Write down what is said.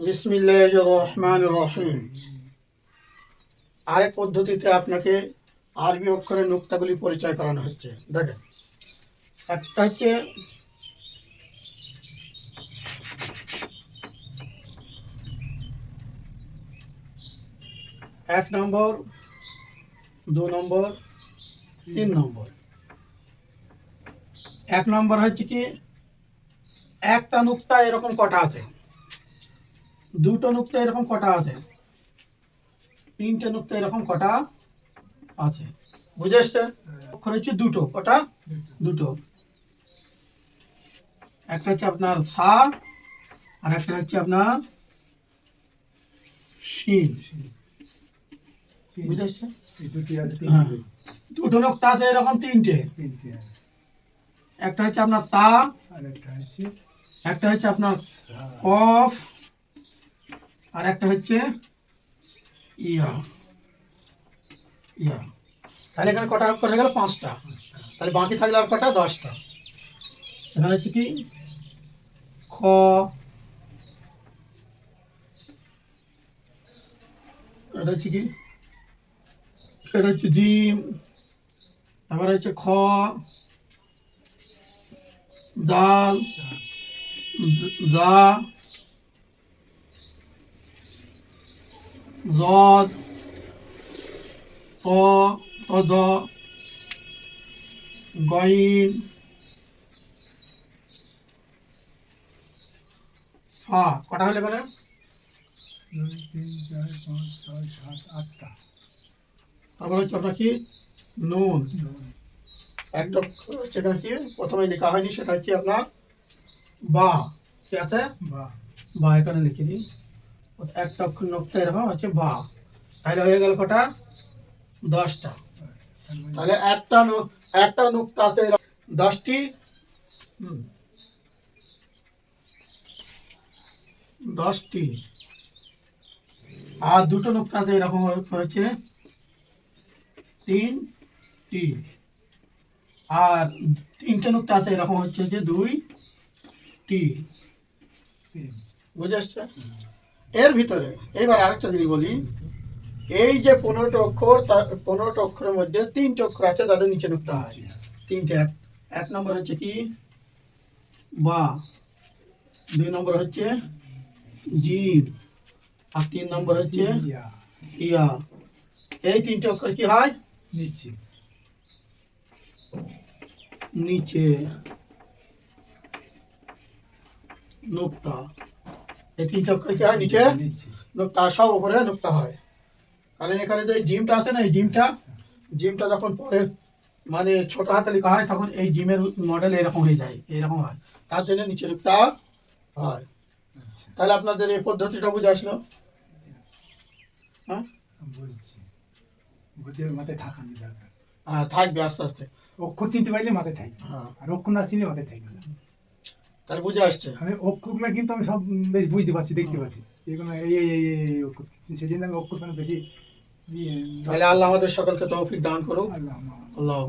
বিসমিল্লাহ রহমান রহিম আরেক পদ্ধতিতে আপনাকে আরবি অক্ষরের নুক্তাগুলি পরিচয় করানো হচ্ছে। দেখেন, একটা হচ্ছে এক নম্বর, দু নম্বর, তিন নম্বর। এক নম্বর হচ্ছে কি, একটা নুক্তা এরকম কটা আছে? দুটো নুক্তা এরকম কটা আছে? তিনটে নুক্তা এরকম কটা আছে। বুঝে এসছে অক্ষর হচ্ছে দুটো কটা? দুটো। একটা হচ্ছে আপনার সা আর একটা হচ্ছে আপনার শিন। বুঝে এসছে দুটি হ্যাঁ। দুটো নুক্তা আছে এরকম তিনটে। একটা হচ্ছে আপনার তা একটা হচ্ছে আপনার কফ আর একটা হচ্ছে ইয়া ইয়া। তাহলে এখানে কটা অক্ষর হয়ে গেল? পাঁচটা। তাহলে বাকি থাকলে আর কটা? দশটা। এখানে হচ্ছে কি? খ, এটা হচ্ছে কি? এটা হচ্ছে জিম। তারপরে হচ্ছে খ, জাল যা জদ ত তদ গইন ফা কটা হলে এখানে দুই তিন চার পাঁচ ছয় সাত আটটা। তারপর হচ্ছে আপনার কি? নুন। একটা এখানে কি? প্রথমে লেখা হয়নি সেটা হচ্ছে আপনার বা। ঠিক আছে? বা। বা এখানে লিখে দিই। একটা নোকটা এরকম হচ্ছে বা তাহলে হয়ে গেল কটা? দশটা। তাহলে একটা একটা নুক্তা আছে দশটি? দশটি। আর দুটো নুক্তা আছে এরকম করেছে। তিনটি। আর তিনটে নুক্তা আছে এরকম হচ্ছে যে দুই টি বুঝে আসছে? এর ভিতরে এইবার আরেকটা জিনিস বলি এই যে পনেরোটা অক্ষর তার পনেরোটা অক্ষরের মধ্যে তিনটে অক্ষর আছে তাদের নিচে নুক্তা হয়। তিনটে এক এক নম্বর হচ্ছে কি? বা। দুই নম্বর হচ্ছে জিম আর তিন নম্বর হচ্ছে ইয়া। এই তিনটে অক্ষর কি হয়? নিচে। নিচে। নুক্তা। এই তিনটে অক্ষর কি হয় নিচে। নুক্তা সব উপরে নুক্তা হয়। কারণ এখানে যে জিমটা আছে না এই জিমটা জিমটা যখন পরে মানে ছোট হাতে লেখা হয় তখন এই জিমের মডেল এরকম হয়ে যায় এরকম হয়। তার জন্য নিচে নুক্তা হয়। আচ্ছা। তাহলে আপনাদের এই পদ্ধতিটা বুঝে আসলো? হ্যাঁ? মাথায় থাকানি দরকার। হ্যাঁ, থাকবে আস্তে আস্তে। অক্ষর চিনতে পারলে মাথায় থাকবে। হ্যাঁ। আর অক্ষর না চিনলে মাথায় থাকবে। না তাহলে বুঝে আসছে। আমি অক্ষুর না কিন্তু আমি সব বেশ বুঝতে পারছি দেখতে পাচ্ছি এরকম এই এই এই এই অক্ষুর সেজন্য আমি অক্ষুর বেশি ইয়ে তাহলে আল্লাহ আমাদের সকলকে তৌফিক দান করুক। আল্লাহ। আল্লাহ।